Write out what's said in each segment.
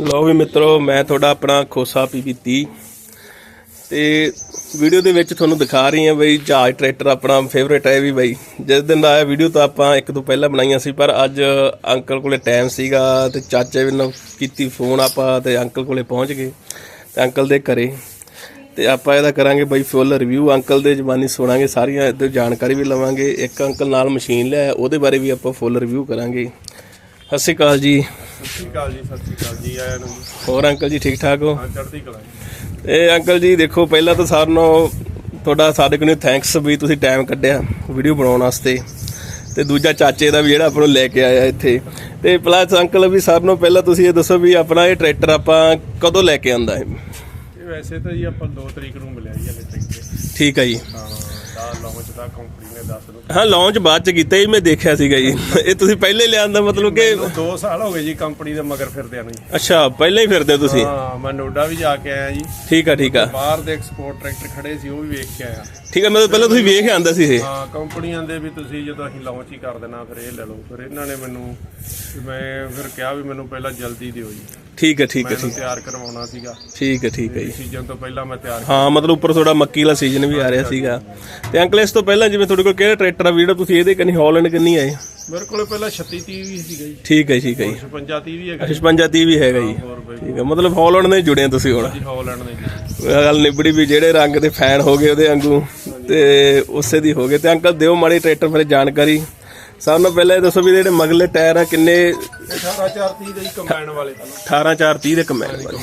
ਲਓ ਵੀ ਮਿੱਤਰੋ, ਮੈਂ ਤੁਹਾਡਾ ਆਪਣਾ ਖੋਸਾ ਪੀਪੀ ਤੇ। ਵੀਡੀਓ ਦੇ ਵਿੱਚ ਤੁਹਾਨੂੰ ਦਿਖਾ ਰਹੀ ਹਾਂ ਬਈ ਜਹਾਜ਼ ਟਰੈਕਟਰ ਆਪਣਾ ਫੇਵਰੇਟ ਹੈ ਵੀ ਬਈ। ਜਿਸ ਦਿਨ ਦਾ ਆਇਆ ਵੀਡੀਓ ਤਾਂ ਆਪਾਂ ਇੱਕ ਤੋਂ ਪਹਿਲਾਂ ਬਣਾਈਆਂ ਸੀ, ਪਰ ਅੱਜ ਅੰਕਲ ਕੋਲੇ ਟਾਈਮ ਸੀਗਾ ਤੇ ਚਾਚੇ ਵੀ ਨਾਲ ਕੀਤੀ ਫੋਨ ਆਪਾਂ ਤੇ ਅੰਕਲ ਕੋਲੇ ਪਹੁੰਚ ਗਏ ਤੇ ਅੰਕਲ ਦੇ ਘਰੇ। ਤੇ ਆਪਾਂ ਇਹਦਾ ਕਰਾਂਗੇ ਬਈ ਫੁੱਲ ਰਿਵਿਊ ਅੰਕਲ ਦੇ ਜ਼ਬਾਨੀ ਸੁਣਾਂਗੇ, ਸਾਰੀਆਂ ਇਹਦੇ ਜਾਣਕਾਰੀ ਵੀ ਲਵਾਂਗੇ। ਇੱਕ ਅੰਕਲ ਨਾਲ ਮਸ਼ੀਨ ਲਿਆ ਉਹਦੇ ਬਾਰੇ ਵੀ ਆਪਾਂ ਫੁੱਲ ਰਿਵਿਊ ਕਰਾਂਗੇ। ਸਤਿ ਸ਼੍ਰੀ ਅਕਾਲ ਜੀ। ਸਤਿ ਸ਼੍ਰੀ ਅਕਾਲ ਜੀ ਸਤਿ ਸ਼੍ਰੀ ਅਕਾਲ ਜੀ ਆਇਆਂ ਨੂੰ। ਜੀ। ਹੋਰ ਅੰਕਲ ਜੀ ਠੀਕ ਠਾਕ ਹੋ? ਹਾਂ ਚੜ੍ਹਦੀ ਕਲਾ ਜੀ। ਇਹ ਅੰਕਲ ਜੀ ਦੇਖੋ ਪਹਿਲਾਂ ਤਾਂ ਸਾਰਿਆਂ ਨੂੰ ਤੁਹਾਡਾ ਸਾਡੇ ਕੋਲ ਥੈਂਕਸ ਵੀ ਤੁਸੀਂ ਟਾਈਮ ਕੱਢਿਆ ਵੀਡੀਓ ਬਣਾਉਣ ਵਾਸਤੇ। ਤੇ ਦੂਜਾ ਚਾਚੇ ਦਾ ਵੀ ਜਿਹੜਾ ਆਪਾਂ ਨੂੰ ਲੈ ਕੇ ਆਇਆ ਇੱਥੇ। ਤੇ ਪਲੱਸ ਅੰਕਲ ਵੀ ਸਾਰਿਆਂ ਨੂੰ ਪਹਿਲਾਂ ਤੁਸੀਂ ਇਹ ਦੱਸੋ ਵੀ ਆਪਣਾ ਇਹ ਟਰੈਕਟਰ ਆਪਾਂ ਕਦੋਂ ਲੈ ਕੇ ਆਂਦਾ ਹੈ ਇਹ ਵੈਸੇ ਤਾਂ ਜੀ ਆਪਾਂ 2 ਤਰੀਕ ਨੂੰ ਮਿਲਿਆ ਜੀ ਹਲੇ ਟਿਕਟ ਠੀਕ ਹੈ ਜੀ। ਹਾਂ ਦਾ ਲਾਂਚ ਦਾ ਕੰਪਨੀ ਹਾਂ ਲਾਂਚ ਬਾਅਦ ਚ ਕੀਤਾ ਹੀ ਮੈਂ ਦੇਖਿਆ ਸੀਗਾ ਜੀ। ਇਹ ਤੁਸੀਂ ਪਹਿਲੇ ਲਿਆਂਦਾ ਮਤਲਬ ਕਿ 2 ਸਾਲ ਹੋ ਗਏ ਜੀ ਕੰਪਨੀ ਦੇ ਮਗਰ ਫਿਰਦਿਆਂ ਨੂੰ ਜੀ। ਅੱਛਾ ਪਹਿਲਾਂ ਹੀ ਫਿਰਦੇ ਹੋ ਤੁਸੀਂ? ਹਾਂ ਮੈਂ ਨੋਡਾ ਵੀ ਜਾ ਕੇ ਆਇਆ ਜੀ। ਠੀਕ ਆ ਠੀਕ ਆ। ਬਾਹਰ ਦੇ ਐਕਸਪੋਰਟ ਟਰੈਕਟਰ ਖੜੇ ਸੀ ਉਹ ਵੀ ਵੇਖ ਕੇ ਆਇਆ। ਠੀਕ ਆ ਮਤਲਬ ਪਹਿਲਾਂ ਤੁਸੀਂ ਵੇਖ ਆਂਦਾ ਸੀ ਇਹ। ਹਾਂ ਕੰਪਨੀਆਂ ਦੇ ਵੀ ਤੁਸੀਂ ਜਦੋਂ ਅਸੀਂ ਲਾਂਚ ਹੀ ਕਰ ਦੇਣਾ ਫਿਰ ਇਹ ਲੈ ਲਓ। ਫਿਰ ਇਹਨਾਂ ਨੇ ਮੈਨੂੰ ਮੈਂ ਫਿਰ ਕਿਹਾ ਵੀ ਮੈਨੂੰ ਪਹਿਲਾਂ ਜਲਦੀ ਦਿਓ ਜੀ। ਠੀਕ ਹੈ ਠੀਕ ਹੈ ਮੈਨੂੰ ਠੀਕ ਤਿਆਰ ਕਰਵਾਉਣਾ ਸੀਗਾ। ਠੀਕ ਹੈ ਠੀਕ ਹੈ ਜੀ। ਸੀਜ਼ਨ ਤੋਂ ਪਹਿਲਾਂ ਮੈਂ ਤਿਆਰ ਹਾਂ ਮਤਲਬ ਉੱਪਰ ਥੋੜਾ ਮੱਕੀ ਵਾਲਾ ਸੀਜ਼ਨ ਵੀ ਆ ਰਿਹਾ ਸੀਗਾ। ਤੇ ਅੰਕਲ ਇਸ ਤੋਂ ਪਹਿਲਾਂ ਜਿਵੇਂ ਤੁਹਾਡੇ ਕੋਲ ਕਿਹੜਾ ਟਰੈਕਟਰ ਆ ਵੀਡੀਓ ਤੁਸੀਂ ਇਹਦੇ ਕੰਨੀ ਹਾਲੈਂਡ ਕੰਨੀ ਆਏ? ਮੇਰੇ ਕੋਲੇ ਪਹਿਲਾਂ 36 30 ਵੀ ਸੀਗਾ ਜੀ। ਠੀਕ ਹੈ ਠੀਕ ਹੈ ਜੀ। 56 30 ਵੀ ਹੈਗਾ 55 30 ਵੀ ਹੈਗਾ ਜੀ। ਹੋਰ ਬਈ। ਠੀਕ ਹੈ ਮਤਲਬ ਹਾਲੈਂਡ ਨਾਲ ਹੀ ਜੁੜੇ ਆ ਤੁਸੀਂ ਹੁਣ। ਜੀ ਹੌਲੈਂਡ ਦੇ ਜੀ ਗੱਲ ਨਿਬੜੀ ਵੀ ਜਿਹੜੇ ਰੰਗ ਦੇ ਫੈਨ ਹੋ ਗਏ ਉਹਦੇ ਵਾਂਗੂ। ਤੇ ਉਸੇ ਦੀ ਹੋ ਗਏ ਤੇ ਅੰਕਲ ਦਿਓ ਮਾੜੀ ਟਰੈਕਟਰ ਬਾਰੇ ਜਾਣਕਾਰੀ। ਸਭ ਤੋਂ ਪਹਿਲਾਂ ਇਹ ਦੱਸੋ ਵੀ ਜਿਹੜੇ ਮਗਲੇ ਟਾਇਰ ਆ ਕਿੰਨੇ 18 4 30 ਦੇ ਕੰਬਾਈਨ ਵਾਲੇ। ਪਹਿਲਾਂ 18 4 30 ਦੇ ਕੰਬਾਈਨ ਵਾਲੇ।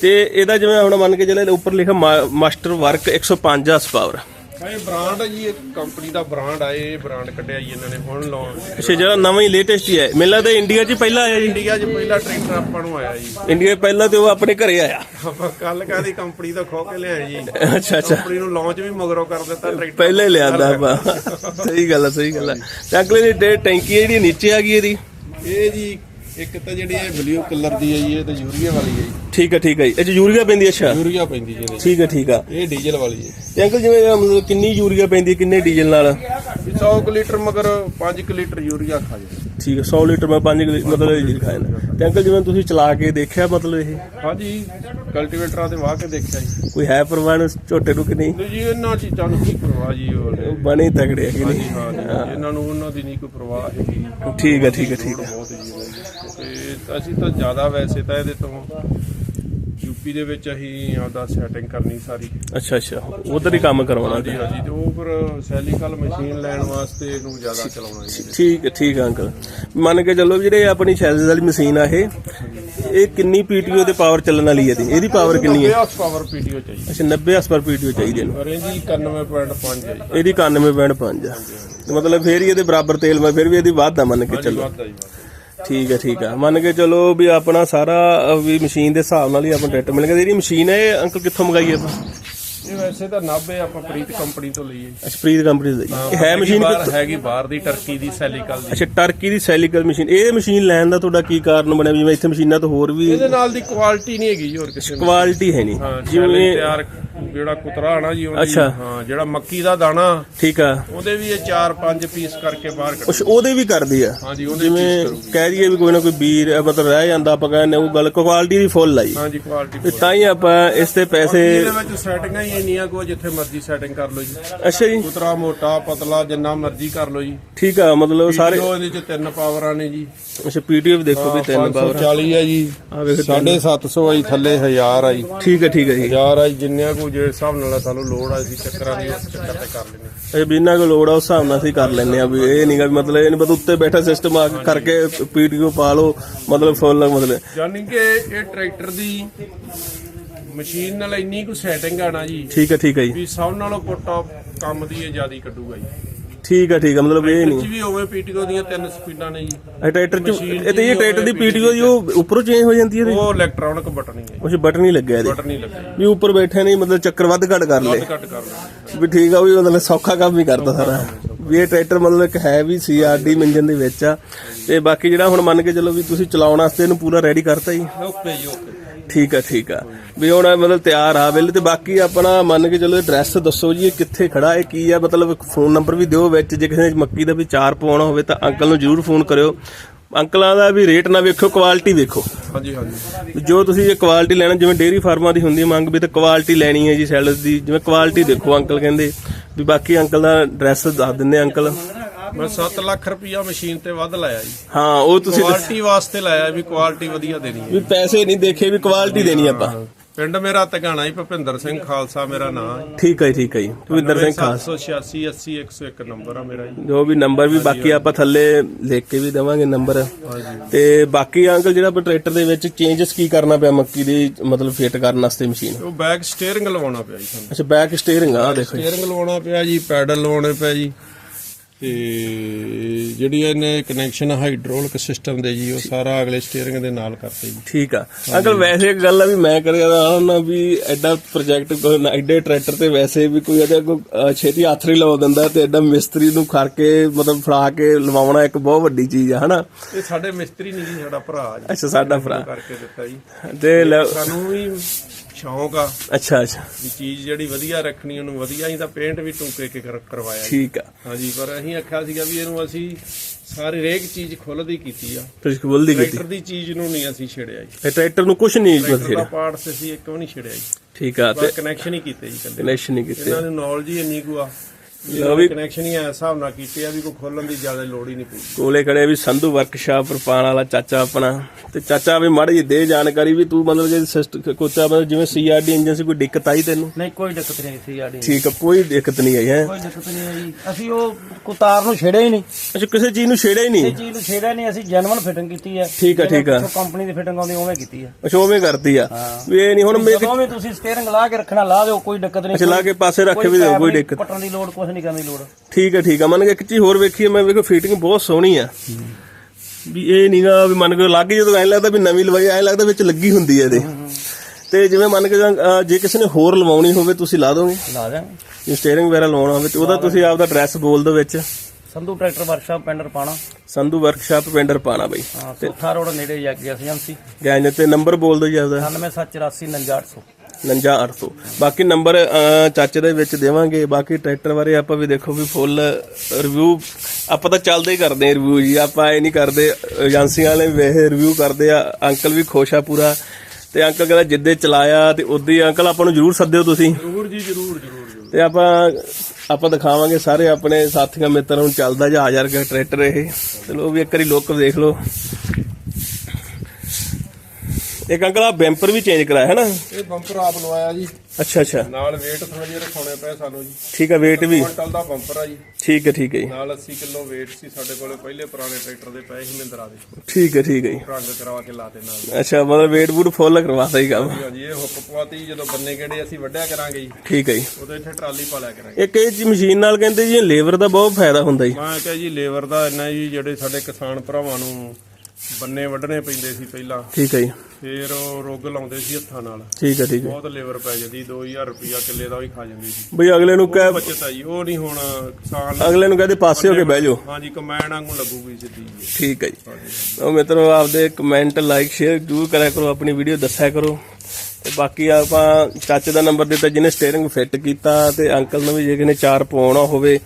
ਤੇ ਇਹਦਾ ਜਿਵੇਂ ਹੁਣ ਮੰਨ ਕੇ ਚੱਲੇ ਉੱਪਰ ਲਿਖਿਆ ਮਾਸਟਰ ਵਰਕ 105 ਹਾਰਸ ਪਾਵਰ। ਹਾਂ, ਇਹ ਬ੍ਰਾਂਡ ਹੈ ਜੀ ਇਹ ਕੰਪਨੀ ਦਾ ਬ੍ਰਾਂਡ ਆ ਇਹ ਬ੍ਰਾਂਡ ਕੱਢਿਆ ਜੀ ਇਹਨਾਂ ਨੇ ਹੁਣ ਲਾਂਚ ਅੱਛਾ ਜਿਹੜਾ ਨਵਾਂ ਹੀ ਲੇਟੈਸਟ ਹੀ ਹੈ। ਮੈਨੂੰ ਲੱਗਦਾ ਇੰਡੀਆ 'ਚ ਹੀ ਪਹਿਲਾਂ ਆਇਆ ਜੀ। ਇੰਡੀਆ 'ਚ ਪਹਿਲਾ ਟਰੈਕਟਰ ਆਪਾਂ ਨੂੰ ਆਇਆ ਜੀ। ਇੰਡੀਆ 'ਚ ਪਹਿਲਾਂ ਤੇ ਉਹ ਆਪਣੇ ਘਰੇ ਆਇਆ। ਆਪਾਂ ਕੱਲ ਕਾਦੀ ਕੰਪਨੀ ਤੋਂ ਖੋ ਕੇ ਲਿਆਏ ਜੀ। ਅੱਛਾ ਅੱਛਾ। ਕੰਪਨੀ ਨੂੰ ਲਾਂਚ ਵੀ ਮਗਰੋਂ ਕਰ ਦਿੱਤਾ ਟਰੈਕਟਰ ਪਹਿਲੇ ਲਿਆਂਦਾ ਆਪਾਂ। ਸਹੀ ਗੱਲ ਆ ਸਹੀ ਗੱਲ ਆ। ਤੇ ਅੰਕਲ ਦੀ ਟੈਂਕੀ ਹੈ ਜਿਹੜੀ ਨੀਚੇ ਆ ਗਈ ਇਹਦੀ? ਇਹ ਜੀ ਇੱਕ ਤਾਂ ਜਿਹੜੀ ਇਹ ਬਲੂ ਕਲਰ ਦੀ ਹੈ ਜੀ ਇਹ ਤਾਂ ਯੂਰੀਆ ਵਾਲੀ ਹੈ ਜੀ। ਠੀਕ ਹੈ ਠੀਕ ਹੈ ਜੀ। ਇਹ 'ਚ ਯੂਰੀਆ ਪੈਂਦੀ ਹੈ ਅੱਛਾ। ਯੂਰੀਆ ਪੈਂਦੀ ਜੀ ਇਹਦੇ। ਠੀਕ ਹੈ ਠੀਕ ਆ। ਇਹ ਡੀਜ਼ਲ ਵਾਲੀ ਹੈ। ਤੇ ਅੰਕਲ ਜਿਵੇਂ ਇਹ ਮਤਲਬ ਕਿੰਨੀ ਯੂਰੀਆ ਪੈਂਦੀ ਹੈ, ਕਿੰਨੇ ਡੀਜ਼ਲ ਨਾਲ? ਵੀ 100 ਕੁ ਲੀਟਰ ਮਗਰ 5 ਲੀਟਰ ਯੂਰੀਆ ਖਾ ਜਾਂਦਾ। ਠੀਕ ਹੈ 100 ਲੀਟਰ ਮੈਂ 5 ਮਤਲਬ ਡੀਜ਼ਲ ਖਾਇਆ ਤੇ ਅੰਕਲ ਜਿਵੇਂ ਤੁਸੀਂ ਚਲਾ ਕੇ ਦੇਖਿਆ ਮਤਲਬ ਇਹ? ਹਾਂਜੀ ਕਲਟੀਵੇਟਰਾਂ ਤੇ ਵਾਹ ਕੇ ਦੇਖਿਆ ਜੀ। ਕੋਈ ਹੈ ਪ੍ਰਵਾਨ ਝੋਟੇ ਨੂੰ ਕਿ ਨਹੀਂ? ਜੀ ਇਹਨਾਂ ਚੀਜ਼ਾਂ ਨੂੰ ਕੀ ਪਰਵਾਹ ਜੀ ਹੋਰ ਬਣੇ ਤਗੜੇ ਹੈ ਕਿ ਨਹੀਂ ਜੀ, ਇਹਨਾਂ ਨੂੰ ਉਹਨਾਂ ਦੀ ਨਹੀਂ ਕੋਈ ਪਰਵਾਹ ਹੈਗੀ। ਠੀਕ ਹੈ ਠੀਕ ਹੈ ਠੀਕ ਹੈ। ਜੀ ਅਸੀਂ ਤਾਂ ਜ਼ਿਆਦਾ ਵੈਸੇ ਤਾਂ ਇਹਦੇ ਤੋਂ ਯੂਪੀ ਦੇ ਵਿੱਚ ਅਸੀਂ ਆਪਦਾ ਸੈਟਿੰਗ ਕਰਨੀ ਸਾਰੀ। ਅੱਛਾ ਅੱਛਾ। ਉਧਰ ਹੀ ਕੰਮ ਕਰਵਾਉਣਾ ਹਾਂਜੀ ਹਾਂਜੀ ਤੇ ਉਹ ਫਿਰ ਸੈਲੀਕਲ ਮਸ਼ੀਨ ਲੈਣ ਵਾਸਤੇ ਇਹਨੂੰ ਜ਼ਿਆਦਾ ਚਲਾਉਣਾ ਜੀ ਠੀਕ ਹੈ ਠੀਕ ਹੈ ਅੰਕਲ ਮੰਨ ਕੇ ਚੱਲੋ ਜਿਹੜੇ ਆਪਣੀ ਸ਼ੈਲਜ਼ ਵਾਲੀ ਮਸ਼ੀਨ ਆ ਇਹ ਇਹ ਕਿੰਨੀ ਪੀਟੀਓ ਤੇ ਪਾਵਰ ਚੱਲਣ ਵਾਲੀ ਹੈ ਇਹਦੀ? ਇਹਦੀ ਪਾਵਰ ਕਿੰਨੀ ਹੈ? ਹਾਰਸ ਪਾਵਰ ਪੀਡੀਓ ਚਾਹੀਦੀ। ਅੱਛਾ 90 ਹਸਪਰ ਪੀਟੀਓ ਚਾਹੀਦੀ ਇਹਨੂੰ। ਰੇਂਜ ਜੀ 91.5 ਹੈ ਜੀ। ਇਹਦੀ 91.5 ਆ। ਤੇ ਮਤਲਬ ਫੇਰ ਹੀ ਇਹਦੇ ਬਰਾਬਰ ਤੇਲ ਮੈਂ ਫਿਰ ਵੀ ਇਹਦੀ ਵੱਧ ਮੰਨ ਕੇ ਚੱਲੋ। ਜੀ। ਠੀਕ ਹੈ ਠੀਕ ਹੈ। ਮੰਨ ਕੇ ਚਲੋ ਵੀ ਆਪਣਾ ਸਾਰਾ ਵੀ ਮਸ਼ੀਨ ਦੇ ਹਿਸਾਬ ਨਾਲ ਹੀ ਆਪਾਂ ਟਰੈਕਟਰ ਮਿਲ ਗਿਆ। ਜਿਹੜੀ ਮਸ਼ੀਨ ਹੈ ਇਹ ਅੰਕਲ ਕਿੱਥੋਂ ਮੰਗਾਈ ਆਪਾਂ? ਇਹ ਵੈਸੇ ਤਾਂ ਨਾਭੇ ਆਪਾਂ ਪ੍ਰੀਤ ਕੰਪਨੀ ਤੋਂ ਲਈ ਹੈ। ਅਸ਼ਪ੍ਰੀਤ ਕੰਪਨੀ ਦੀ ਇਹ ਹੈ ਮਸ਼ੀਨ ਬਾਹਰ ਹੈਗੀ ਬਾਹਰ ਦੀ ਟਰਕੀ ਦੀ ਸੈਲੀਕਲ ਦੀ। ਅੱਛਾ ਟਰਕੀ ਦੀ ਸੈਲੀਕਲ ਮਸ਼ੀਨ। ਇਹ ਮਸ਼ੀਨ ਲੈਣ ਦਾ ਤੁਹਾਡਾ ਕੀ ਕਾਰਨ ਬਣਿਆ? ਵੀ ਜਿਵੇਂ ਇੱਥੇ ਮਸ਼ੀਨਾਂ ਤੋਂ ਹੋਰ ਵੀ ਇਹਦੇ ਨਾਲ ਦੀ ਕੁਆਲਿਟੀ ਨਹੀਂ ਹੈਗੀ ਜੀ ਹੋਰ ਕਿਸੇ ਨੂੰ ਕੁਆਲਿਟੀ ਹੈ ਨਹੀਂ। ਜਿਵੇਂ ਤਿਆਰ ਜਿਹੜਾ ਕੁਤਰਾ ਆਣਾ ਜੀ ਉਹਦੀ ਅੱਛਾ। ਹਾਂ ਜਿਹੜਾ ਮੱਕੀ ਦਾ ਦਾਣਾ ਠੀਕ ਆ। ਉਹਦੇ ਵੀ ਇਹ 4-5 ਪੀਸ ਕਰਕੇ ਬਾਹਰ ਕੱਢ ਕੁਛ ਉਹਦੇ ਵੀ ਕਰਦੀ ਆ? ਹਾਂਜੀ ਉਹਦੇ ਜਿਵੇਂ ਪੀਸ ਕਹਿ ਦਈਏ ਵੀ ਕੋਈ ਨਾ ਕੋਈ ਵੀਰ ਮਤਲਬ ਰਹਿ ਜਾਂਦਾ ਆਪਾਂ ਕਹਿੰਦੇ ਉਹ ਗੱਲ ਕੁਆਲਿਟੀ ਦੀ ਫੁੱਲ ਆਈ ਹਾਂਜੀ ਕੁਆਲਿਟੀ ਤੇ ਤਾਂ ਹੀ ਆਪਾਂ ਇਸ ਤੇ ਪੈਸੇ ਇਹਦੇ ਵਿੱਚ ਸੈਟਿੰਗਾਂ ਹੀ ਇੰਨੀਆਂ ਕੋ ਜਿੱਥੇ ਮਰਜ਼ੀ ਸੈਟਿੰਗ ਕਰ ਲਓ ਜੀ। ਅੱਛਾ ਜੀ। ਕੁਤਰਾ ਮੋਟਾ ਪਤਲਾ ਜਿੰਨਾ ਮਰਜ਼ੀ ਕਰ ਲਓ ਜੀ। ਠੀਕ ਆ ਮਤਲਬ ਸਾਰੇ ਜੋ ਇਹਦੇ ਚ ਤਿੰਨ ਪਾਵਰਾਂ ਨੇ ਜੀ। ਅੱਛਾ ਵੀ ਦੇਖੋ ਵੀ ਤਿੰਨ ਪਾਵਰ 540 ਹੈ ਜੀ। ਆ ਵੇਖ 750 ਆਈ ਥੱਲੇ 1000 ਆਈ। ਠੀਕ ਹੈ ਠੀਕ ਹੈ ਜੀ। 1000 ਆਈ ਜਿੰਨਿਆਂ ਕੋ ਜਿਹੜੇ ਹਿਸਾਬ ਨਾਲ ਸਾਨੂੰ ਲੋੜ ਆ ਅਸੀਂ ਚੱਕਰਾਂ ਦੀ ਉਸ ਚੱਕਰ ਤੇ ਕਰ ਲੈਂਦੇ ਇਹ ਬਿਨਾਂ ਕੋ ਲੋੜ ਆ ਉਸ ਹਿਸਾਬ ਨਾਲ ਅਸੀਂ ਕਰ ਲੈਂਦੇ ਆ ਵੀ ਇਹ ਨਹੀਂਗਾ ਵੀ ਮਤਲਬ ਇਹ ਨਹੀਂ ਪਤਾ ਉੱਤੇ ਬੈਠਾ ਸਿਸਟਮ ਆ ਕੇ ਕਰਕੇ ਪੀਟੀਓ ਪਾ ਲਓ ਮਤਲਬ ਫੁੱਲ ਮਤਲਬ। ਯਾਨੀ ਕਿ ਇਹ ਟਰੈਕਟਰ ਦੀ ਮਸ਼ੀਨ ਨਾਲ ਇੰਨੀ ਕੁ ਸੈਟਿੰਗ ਆ ਨਾ ਜੀ ਠੀਕ ਹੈ ਠੀਕ ਹੈ ਜੀ। ਵੀ ਸਭ ਨਾਲੋਂ ਪੁੱਟਾ ਕੰਮ ਦੀ ਇਹ ਜ਼ਿਆਦਾ ਕੱਢੂਗਾ ਜੀ। ਠੀਕ ਹੈ ਠੀਕ ਹੈ ਮਤਲਬ ਇਹ ਨਹੀਂ। ਵੀ ਹੋਵੇ ਪੀਟੀਓ ਦੀਆਂ ਤਿੰਨ ਸਪੀਡਾਂ ਨੇ ਜੀ। ਇਹ ਟਰੈਕਟਰ ਚ ਇਹ ਤੇ ਇਹ ਟਰੈਕਟਰ ਦੀ ਪੀਟੀਓ ਦੀ ਉਹ ਉੱਪਰੋਂ ਚੇਂਜ ਹੋ ਜਾਂਦੀ ਹੈ ਇਹਦੀ? ਉਹ ਇਲੈਕਟ੍ਰੋਨਿਕ ਬਟਨ ਹੀ ਹੈ। 'ਚ ਬਟਨ ਨਹੀਂ ਲੱਗਿਆ ਇਹਦੇ। ਬਟਨ ਹੀ ਲੱਗਾ ਜੀ। ਵੀ ਉੱਪਰ ਬੈਠੇ ਨਹੀਂ ਮਤਲਬ ਚੱਕਰ ਵੱਧ ਘੱਟ ਕਰ ਲਏ। ਕੱਟ ਕਰ ਲਓ ਵੀ ਠੀਕ ਆ ਵੀ ਮਤਲਬ ਸੌਖਾ ਕੰਮ ਹੀ ਕਰਦਾ ਸਾਰਾ। ਵੀ ਇਹ ਟਰੈਕਟਰ ਮਤਲਬ ਇੱਕ ਹੈ ਵੀ ਸੀਆਰਡੀ ਇੰਜਨ ਦੇ ਵਿੱਚ ਆ। ਤੇ ਬਾਕੀ ਜਿਹੜਾ ਹੁਣ ਮੰਨ ਕੇ ਚੱਲੋ ਵੀ ਤੁਸੀਂ ਚਲਾਉਣ ਵਾਸਤੇ ਇਹਨੂੰ ਪੂਰਾ ਰੈਡੀ ਕਰਤਾ ਜੀ? ਓਕੇ ਜੀ ਓਕੇ। ਠੀਕ ਆ ਠੀਕ ਆ। ਵੀ ਹੁਣ ਇਹ ਮਤਲਬ ਤਿਆਰ ਆ ਬਿੱਲ ਤੇ ਬਾਕੀ ਆਪਣਾ ਮੰਨ ਕੇ ਚੱਲੋ ਐਡਰੈਸ ਦੱਸੋ ਜੀ ਇਹ ਕਿੱਥੇ ਖੜਾ ਹੈ ਕੀ ਆ? ਮਤਲਬ ਫੋਨ ਨੰਬਰ ਵੀ ਦਿਓ ਵਿੱਚ ਜੇ ਕਿਸੇ ਨੇ ਮੱਕੀ ਦਾ ਵੀ ਚਾਰ ਪਵਾਉਣਾ ਹੋਵੇ ਤਾਂ ਅੰਕਲ ਨੂੰ ਜਰੂਰ ਫੋਨ ਕਰਿਓ। ਅੰਕਲਾਂ ਦਾ ਵੀ ਰੇਟ ਨਾ ਵੇਖੋ ਕੁਆਲਿਟੀ ਵੇਖੋ। ਹਾਂਜੀ ਹਾਂਜੀ। ਜੋ ਤੁਸੀਂ ਇਹ ਕੁਆਲਿਟੀ ਲੈਣਾ ਜਿਵੇਂ ਡੇਅਰੀ ਫਾਰਮਾਂ ਦੀ ਹੁੰਦੀ ਮੰਗ ਵੀ ਤਾਂ ਕੁਆਲਿਟੀ ਲੈਣੀ ਹੈ ਜੀ ਸੈਲਸ ਦੀ ਜਿਵੇਂ ਕੁਆਲਿਟੀ ਦੇਖੋ ਅੰਕਲ ਕਹਿੰਦੇ। ਵੀ ਬਾਕੀ ਅੰਕਲ ਦਾ ਐਡਰੈਸ ਦੱਸ ਦਿੰਦੇ ਅੰਕਲ। ਮੈਂ 7 ਲੱਖ ਰੁਪਇਆ ਮਸ਼ੀਨ ਤੇ ਵੱਧ ਲਾਇਆ ਜੀ। ਹਾਂ ਉਹ ਤੁਸੀਂ ਕੁਆਲਿਟੀ ਵਾਸਤੇ ਲਾਇਆ ਵੀ ਕੁਆਲਿਟੀ ਵਧੀਆ ਦੇਣੀ ਹੈ। ਵੀ ਪੈਸੇ ਨਹੀਂ ਦੇਖੇ ਵੀ ਕੁਆਲਿਟੀ ਦੇਣੀ ਆਪਾਂ। ਪਿੰਡ ਮੇਰਾ ਤਗਾਣਾ ਜੀ ਭਪਿੰਦਰ ਸਿੰਘ ਖਾਲਸਾ ਮੇਰਾ ਨਾਮ ਹੈ। ਠੀਕ ਹੈ ਠੀਕ ਹੈ ਜੀ। ਭਵਿੰਦਰ ਸਿੰਘ ਖਾਸ 786 80 101 ਨੰਬਰ ਆ ਮੇਰਾ ਜੀ। ਜੋ ਵੀ ਨੰਬਰ ਵੀ ਬਾਕੀ ਆਪਾਂ ਥੱਲੇ ਲਿਖ ਕੇ ਵੀ ਦੇਵਾਂਗੇ ਨੰਬਰ। ਤੇ ਬਾਕੀ ਅੰਕਲ ਜਿਹੜਾ ਟਰੈਕਟਰ ਦੇ ਵਿੱਚ ਚੇਂਜਸ ਕੀ ਕਰਨਾ ਪਿਆ ਮੱਕੀ ਦੀ ਮਤਲਬ ਫਿੱਟ ਕਰਨ ਵਾਸਤੇ ਮਸ਼ੀਨ ਉਹ ਬੈਕ ਸਟੀਅਰਿੰਗ ਲਵਾਉਣਾ ਪਿਆ ਜੀ ਸਾਨੂੰ। ਅੱਛਾ ਬੈਕ ਸਟੀਅਰਿੰਗ ਆ ਦੇਖੋ। ਸਟੀਅਰਿੰਗ ਲਵਾਉਣਾ ਪਿਆ ਜੀ ਪੈਡਲ ਲਵਾਉਣੇ ਪਿਆ ਜੀ। ਤੇ ਜਿਹੜੀ ਇਹਨੇ ਕਨੈਕਸ਼ਨ ਹਾਈਡ੍ਰੋਲਿਕ ਸਿਸਟਮ ਦੇ ਜੀ ਉਹ ਸਾਰਾ ਅਗਲੇ ਸਟੀਅਰਿੰਗ ਦੇ ਨਾਲ ਕਰਤੇ ਜੀ। ਠੀਕ ਆ। ਅੰਕਲ ਵੈਸੇ ਇੱਕ ਗੱਲ ਆ ਵੀ ਮੈਂ ਕਰਿਆ ਨਾ ਵੀ ਐਡਾ ਪ੍ਰੋਜੈਕਟ ਐਡੇ ਟਰੈਕਟਰ ਤੇ ਵੈਸੇ ਵੀ ਕੋਈ ਇਹਦੇ ਕੋਈ ਛੇਤੀ ਨਹੀਂ ਲਾਉ ਦਿੰਦਾ ਤੇ ਐਡਾ ਮਿਸਤਰੀ ਨੂੰ ਖੜ ਕੇ ਮਤਲਬ ਫੜਾ ਕੇ ਲਵਾਉਣਾ ਇੱਕ ਬਹੁਤ ਵੱਡੀ ਚੀਜ਼ ਆ ਹਨਾ? ਇਹ ਸਾਡੇ ਮਿਸਤਰੀ ਨਹੀਂ ਜੀ ਸਾਡਾ ਭਰਾ ਜੀ। ਅੱਛਾ ਸਾਡਾ ਭਰਾ। ਕਰਕੇ ਦਿੱਤਾ ਜੀ। ਤੇ ਲੈ- ਸਾਨੂੰ ਵੀ ਸ਼ੌਂਕ ਆ। ਅੱਛਾ ਅੱਛਾ। ਵੀ ਚੀਜ਼ ਜਿਹੜੀ ਵਧੀਆ ਰੱਖਣੀ ਉਹਨੂੰ ਵਧੀਆ ਹੀ ਤਾਂ ਪੇਂਟ ਵੀ ਟੂਕੇ ਕੇ ਕਰ- ਕਰਵਾਇਆ ਜੀ ਠੀਕ ਆ। ਹਾਂਜੀ ਪਰ ਅਸੀਂ ਆਖਿਆ ਸੀਗਾ ਵੀ ਇਹਨੂੰ ਅਸੀਂ ਸਾਰੀ ਰੇਕ ਚੀਜ਼ ਖੁੱਲਦੀ ਕੀਤੀ ਆ। ਤੁਸੀਂ ਬੋਲਦੀ ਕੀਤੀ। ਟਰੈਕਟਰ ਦੀ ਚੀਜ਼ ਨੂੰ ਨਹੀਂ ਅਸੀਂ ਛੇੜਿਆ ਜੀ। ਇਹ ਟਰੈਕਟਰ ਨੂੰ ਕੁਝ ਨਹੀਂ ਟਰੈਕਟਰ ਦਾ ਬਥੇਰਾ ਪਾਰਟਸ ਅਸੀਂ ਇੱਕ ਵੀ ਨਹੀਂ ਛੇੜਿਆ ਜੀ। ਠੀਕ ਆ ਤੇ ਬਸ ਕਨੈਕਸ਼ਨ ਹੀ ਕੀਤੇ ਜੀ ਕਨੈਕਸ਼ਨ ਨਹੀਂ ਕੀਤੇ। ਇਹਨਾਂ ਨੂੰ ਨੌਲੇਜ ਹੀ ਇੰਨੀ ਕੁ ਆ। ਲਓ ਵੀ- ਕਨੈਕਸ਼ਨ ਹੀ ਐ ਹਿਸਾਬ ਨਾਲ ਕੀਤੇ ਆ ਵੀ ਕੋਈ ਖੋਲਣ ਦੀ ਜ਼ਿਆਦਾ ਲੋੜ ਹੀ ਨਹੀਂ ਪਈ ਕੋਲੇ ਖੜੇ ਵੀ ਸੰਧੂ ਵਰਕਸ਼ਾਪ ਰਪਾਣ ਵਾਲਾ ਚਾਚਾ ਆਪਣਾ। ਤੇ ਚਾਚਾ ਵੀ ਮਾੜੀ ਜਿਹੀ ਦੇ ਜਾਣਕਾਰੀ ਵੀ ਤੂੰ ਮਤਲਬ ਜੇ ਸਿਸਟ- ਕੋਚਾ ਮਤਲਬ ਜਿਵੇਂ ਸੀਆਰਡੀ ਇੰਜਨ ਸੀ ਕੋਈ ਦਿੱਕਤ ਆਈ ਤੈਨੂੰ? ਨਹੀਂ ਕੋਈ ਦਿੱਕਤ ਨਹੀਂ ਸੀ ਆੜੀ ਠੀਕ ਆ ਕੋਈ ਦਿੱਕਤ ਨਹੀਂ ਆਈ ਹੈ? ਕੋਈ ਦਿੱਕਤ ਨਹੀਂ ਆਈ। ਅਸੀਂ ਉਹ ਕੁਤਾਰ ਨੂੰ ਛੇੜਿਆ ਹੀ ਨਹੀਂ। ਅੱਛਾ ਕਿਸੇ ਚੀਜ਼ ਨੂੰ ਛੇੜਿਆ ਹੀ ਨਹੀਂ? ਚੀਜ਼ ਨੂੰ ਛੇੜਿਆ ਨਹੀਂ ਅਸੀਂ ਜੈਨੂਅਨ ਫਿਟਿੰਗ ਕੀਤੀ ਹੈ ਠੀਕ ਆ, ਠੀਕ ਆ। ਕੰਪਨੀ ਦੀ ਫਿਟਿੰਗ ਆਉਂਦੀ ਉਵੇਂ ਕੀਤੀ ਹੈ ਅੱਛਾ ਉਵੇਂ ਕਰਦੀ ਆ। ਵੀ ਇਹ ਨਹੀਂ ਹੁਣ ਮੇਰੇ ਜਦੋਂ ਵੀ ਤੁਸੀਂ ਸਟੀਅਰਿੰਗ ਲਾ ਕੇ ਰੱਖਣਾ ਲਾ ਦਿਓ ਕੋਈ ਦਿੱਕਤ ਨਹੀਂ। ਅੱਛਾ, ਲਾ ਕੇ ਪਾਸੇ ਰੱਖ ਵੀ ਦਿਓ, ਕੋਈ ਦਿੱਕਤ। ਪੱਟਣ ਦੀ ਲੋੜ ਕੁਝ ਨਹੀਂ ਕਰਨ ਦੀ ਲੋੜ। ਠੀਕ ਹੈ ਠੀਕ ਆ ਮੰਨ ਕੇ ਇੱਕ ਚੀਜ਼ ਹੋਰ ਵੇਖੀਏ ਮੈਂ ਵੇਖੋ ਫਿਟਿੰਗ ਬਹੁਤ ਸੋਹਣੀ ਆ ਵੀ ਇਹ ਨਹੀਂਗਾ ਵੀ ਮੰਨ ਕੇ ਲੱਗ ਜਦੋਂ ਐਂ ਲੱਗਦਾ ਵੀ ਨਵੀਂ ਲਵਾਈ ਐਂ ਲੱਗਦਾ ਵਿੱਚ ਲੱਗੀ ਹੁੰਦੀ ਹੈ ਇਹਦੇ। ਤੇ ਜਿਵੇਂ ਮੰਨ ਕੇ ਜਾਂ, ਕਿਸੇ ਨੇ ਹੋਰ ਲਵਾਉਣੀ ਹੋਵੇ ਤੁਸੀਂ ਲਾ ਦੋਗੇ? ਲਾ ਦਿਆਂਗੇ। ਜੇ ਸਟੀਅਰਿੰਗ ਵਗੈਰਾ ਲਾਉਣਾ ਹੋਵੇ ਤੇ ਉਹਦਾ ਤੁਸੀਂ ਆਪਦਾ ਐਡਰੈਸ ਬੋਲ ਦਿਓ ਵਿੱਚ। ਸੰਧੂ ਟਰੈਕਟਰ ਵਰਕਸ਼ਾਪ ਪਿੰਡ ਰਪਾਣਾ ਸੰਧੂ ਵਰਕਸ਼ਾਪ ਪਿੰਡਰ ਪਾਣਾ ਬਈ। ਹਾਂ ਸੋਠਾ ਰੋਡ ਨੇੜੇ ਜਾ ਕੇ ਏਜੰਸੀ ਗੈਂਜ ਤੇ ਨੰਬਰ ਬੋਲ ਦਿਓ ਜੀ ਆਪਦਾ। 9784 99800 ਬਾਕੀ ਨੰਬਰ ਚਾਚੇ ਦੇ ਵਿੱਚ ਦੇਵਾਂਗੇ। ਬਾਕੀ ਟਰੈਕਟਰ ਬਾਰੇ ਆਪਾਂ ਵੀ ਦੇਖੋ ਵੀ ਫੁੱਲ ਰਿਵਿਊ ਆਪਾਂ ਤਾਂ ਚੱਲਦੇ ਹੀ ਕਰਦੇ ਆ ਰਿਵਿਊ ਜੀ। ਆਪਾਂ ਇਹ ਨਹੀਂ ਕਰਦੇ ਏਜੰਸੀਆਂ ਵਾਲੇ ਵੀ ਵੇਹੇ ਰਿਵਿਊ ਕਰਦੇ ਆ। ਅੰਕਲ ਵੀ ਖੁਸ਼ ਆ ਪੂਰਾ। ਤੇ ਅੰਕਲ ਕਹਿੰਦਾ ਜਿੱਦੇ ਚਲਾਇਆ ਤੇ ਉਦੋਂ ਹੀ ਅੰਕਲ ਆਪਾਂ ਨੂੰ ਜ਼ਰੂਰ ਸੱਦਿਓ ਤੁਸੀਂ। ਜ਼ਰੂਰ ਜੀ ਜ਼ਰੂਰ ਜ਼ਰੂਰ ਤੇ ਆਪਾਂ ਆਪਾਂ ਦਿਖਾਵਾਂਗੇ ਸਾਰੇ ਆਪਣੇ ਸਾਥੀਆਂ ਮਿੱਤਰਾਂ ਨੂੰ ਚੱਲਦਾ ਜਹਾਜ਼ ਵਰਗਾ ਟਰੈਕਟਰ ਇਹ। ਚਲੋ ਵੀ ਇੱਕ ਵਾਰੀ ਲੁੱਕ ਦੇਖ ਲਓ। ਇੱਕ ਅੰਕਲ ਆ ਬੈਂਪਰ ਵੀ ਚੇਂਜ ਕਰਾਇਆ ਹੈ ਨਾ? ਇਹ ਬੰਪਰ ਆਪ ਲਵਾਇਆ ਜੀ। ਅੱਛਾ ਅੱਛਾ। ਨਾਲ weight ਥੋੜਾ ਜਿਹਾ ਰਖਾਉਣੇ ਪਏ ਸਾਨੂੰ ਜੀ। ਠੀਕ ਹੈ weight ਵੀ। ਕੁਇੰਟਲ ਦਾ ਬੰਪਰ ਆ ਜੀ। ਠੀਕ ਹੈ ਠੀਕ ਹੈ ਜੀ। ਨਾਲ 80 ਕਿਲੋ weight ਸੀ ਸਾਡੇ ਕੋਲੇ ਪਹਿਲੇ ਪੁਰਾਣੇ ਟਰੈਕਟਰ ਦੇ ਪਏ ਸੀ ਮਹਿੰਦਰਾ ਦੇ। ਠੀਕ ਹੈ ਠੀਕ ਹੈ ਜੀ। ਰੰਗ ਕਰਵਾ ਕੇ ਲਾਤੇ ਨਾਲ ਅੱਛਾ ਮਤਲਬ weight ਬੂਟ ਫੁੱਲ ਕਰਵਾਤਾ ਹੀ ਕੰਮ। ਹਾਂਜੀ ਇਹ ਹੁੱਕ ਪਵਾਤੀ ਜਦੋਂ ਬੰਨੇ ਕਿਹੜੇ ਅਸੀਂ ਵੱਢਿਆ ਕਰਾਂਗੇ ਜੀ। ਠੀਕ ਹੈ ਜੀ। ਉਦੋਂ ਇੱਥੇ ਟਰਾਲੀ ਪਾ ਲਿਆ ਕਰਾਂਗੇ। ਇੱਕ ਇਹ ਜੀ ਮਸ਼ੀਨ ਨਾਲ ਕਹਿੰਦੇ ਜੀ ਲੇਬਰ ਦਾ ਬਹੁਤ ਫਾਇਦਾ ਹੁੰਦਾ ਜੀ। ਮੈਂ ਕਿਹਾ ਜੀ ਲੇਬਰ ਦਾ ਇੰਨਾ ਜੀ ਜਿਹੜੇ ਸਾਡੇ ਕਿਸਾਨ ਭਰਾਵਾਂ ਨੂੰ ਬੰਨੇ ਵੱਢਣੇ ਪੈਂਦੇ ਸੀ ਪਹਿਲਾਂ। ਠੀਕ ਹੈ ਜੀ। ਫੇਰ ਉਹ ਰੁੱਗ ਲਾਉਂਦੇ ਸੀ ਹੱਥਾਂ ਨਾਲ। ਠੀਕ ਹੈ ਠੀਕ ਹੈ। ਬਹੁਤ ਲੇਬਰ ਪੈ ਜਾਂਦੀ 2000 ਰੁਪਇਆ ਕਿੱਲੇ ਦਾ ਵੀ ਖਾ ਜਾਂਦੀ ਸੀ। ਬਈ ਅਗਲੇ ਨੂੰ ਕਹਿ ਬਚਤ ਆ ਜੀ ਉਹ ਨਹੀਂ ਹੁਣ ਕਿਸਾਨ ਅਗਲੇ ਨੂੰ ਕਹਦੇ ਪਾਸੇ ਹੋ ਕੇ ਬਹਿ ਜਾਓ। ਹਾਂਜੀ ਕਮੈਨ ਵਾਂਗੂ ਲੱਗੂਗੀ ਸਿੱਧੀ ਠੀਕ ਹੈ ਜੀ। ਉਹ ਮਿੱਤਰੋ ਆਪਦੇ ਕਮੈਂਟ ਲਾਈਕ ਸ਼ੇਅਰ ਜ਼ਰੂਰ ਕਰਿਆ ਕਰੋ ਆਪਣੀ ਵੀਡੀਓ ਦੱਸਿਆ ਕਰੋ। ਤੇ ਬਾਕੀ ਆਪਾਂ ਚਾਚੇ ਦਾ ਨੰਬਰ ਦਿੱਤਾ ਜਿਹਨੇ ਸਟੀਅਰਿੰਗ ਫਿੱਟ ਕੀਤਾ ਤੇ ਅੰਕਲ ਨੂੰ ਵੀ ਜੇ ਕਿਨੇ ਚਾਰ ਪਾਉਣਾ ਹੋਵੇ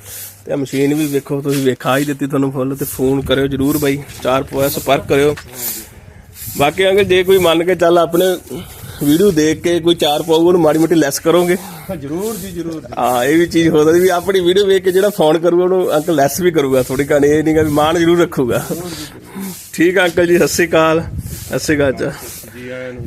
ਤੇ ਆਹ ਮਸ਼ੀਨ ਵੀ ਵੇਖੋ ਤੁਸੀਂ ਵੇਖਾ ਹੀ ਦਿੱਤੀ ਤੁਹਾਨੂੰ ਫੁੱਲ ਤੇ ਫੋਨ ਕਰਿਓ ਜ਼ਰੂਰ ਬਾਈ ਚਾਰ ਪੋਇਆ ਸੰਪਰਕ ਕਰਿਓ। ਬਾਕੀ ਅੰਕਲ ਜੇ ਕੋਈ ਮੰਨ ਕੇ ਚੱਲ ਆਪਣੇ ਵੀਡੀਓ ਦੇਖ ਕੇ ਕੋਈ ਚਾਰ ਪਾਊਗਾ ਉਹਨੂੰ ਮਾੜੀ ਮੋਟੀ ਲੈਸ ਕਰੋਗੇ? ਜਰੂਰ ਜੀ ਜਰੂਰ ਹਾਂ ਇਹ ਵੀ ਚੀਜ਼ ਹੋ ਸਕਦੀ ਵੀ ਆਪਣੀ ਵੀਡੀਓ ਵੇਖ ਕੇ ਜਿਹੜਾ ਫੋਨ ਕਰੂਗਾ ਉਹਨੂੰ ਅੰਕਲ ਲੈਸ ਵੀ ਕਰੂਗਾ। ਥੋੜੀ ਕਹਾਣੀ ਇਹ ਨਹੀਂਗਾ ਵੀ ਮਾਣ ਜ਼ਰੂਰ ਰੱਖੂਗਾ। ਠੀਕ ਆ ਅੰਕਲ ਜੀ ਸਤਿ ਸ਼੍ਰੀ ਅਕਾਲ। ਸਤਿ ਸ਼੍ਰੀ ਅਕਾਲ ਜੀ ਆਇਆਂ ਨੂੰ।